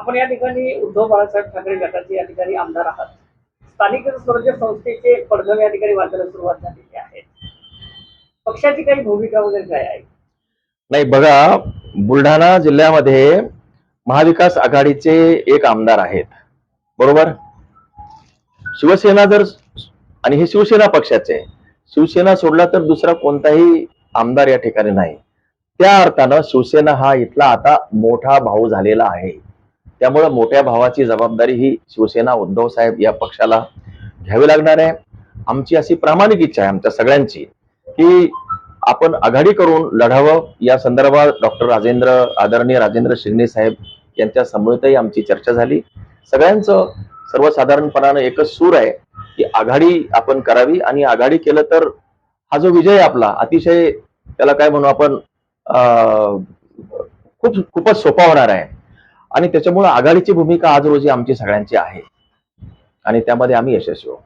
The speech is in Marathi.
आपण या ठिकाणी उद्धव बाळासाहेब ठाकरे गटाचे या ठिकाणी आमदार आहात. स्थानिक स्वराज्य संस्थेचे पडघम या ठिकाणी वाचायला सुरुवात झालेली आहे. पक्षाची काही भूमिका वगैरे काय आहे? नाही बघा बुलढाणा जिल्ह्यामध्ये महाविकास आघाडीचे एक आमदार आहेत. बरोबर? शिवसेना जर आणि हे शिवसेना पक्षाचे शिवसेना सोडला तर दुसरा कोणताही आमदार या ठिकाणी नाही. त्या अर्थानं शिवसेना हा इथला आता मोठा भाऊ झालेला आहे. त्यामुळं मोठ्या भावाची जबाबदारी ही शिवसेना उद्धव साहेब या पक्षाला घ्यावी लागणार आहे. आमची अशी प्रामाणिक इच्छा आहे आमच्या सगळ्यांची की आपण आघाडी करून लढावं. या संदर्भात डॉक्टर राजेंद्र आदरणीय राजेंद्र शिंगणे साहेब यांच्या समवेतही आमची चर्चा झाली. सगळ्यांचं सर्वसाधारणपणानं एकच सूर आहे की आघाडी आपण करावी. आणि आघाडी केलं तर हा जो विजय आपला अतिशय त्याला काय म्हणू आपण अं, खूप खूपच सोपा होणार आहे. आणि त्याच्यामुळे आघाडीची भूमिका आज रोजी आमची सगळ्यांची आहे. आणि त्यामध्ये आम्ही यशस्वी होऊ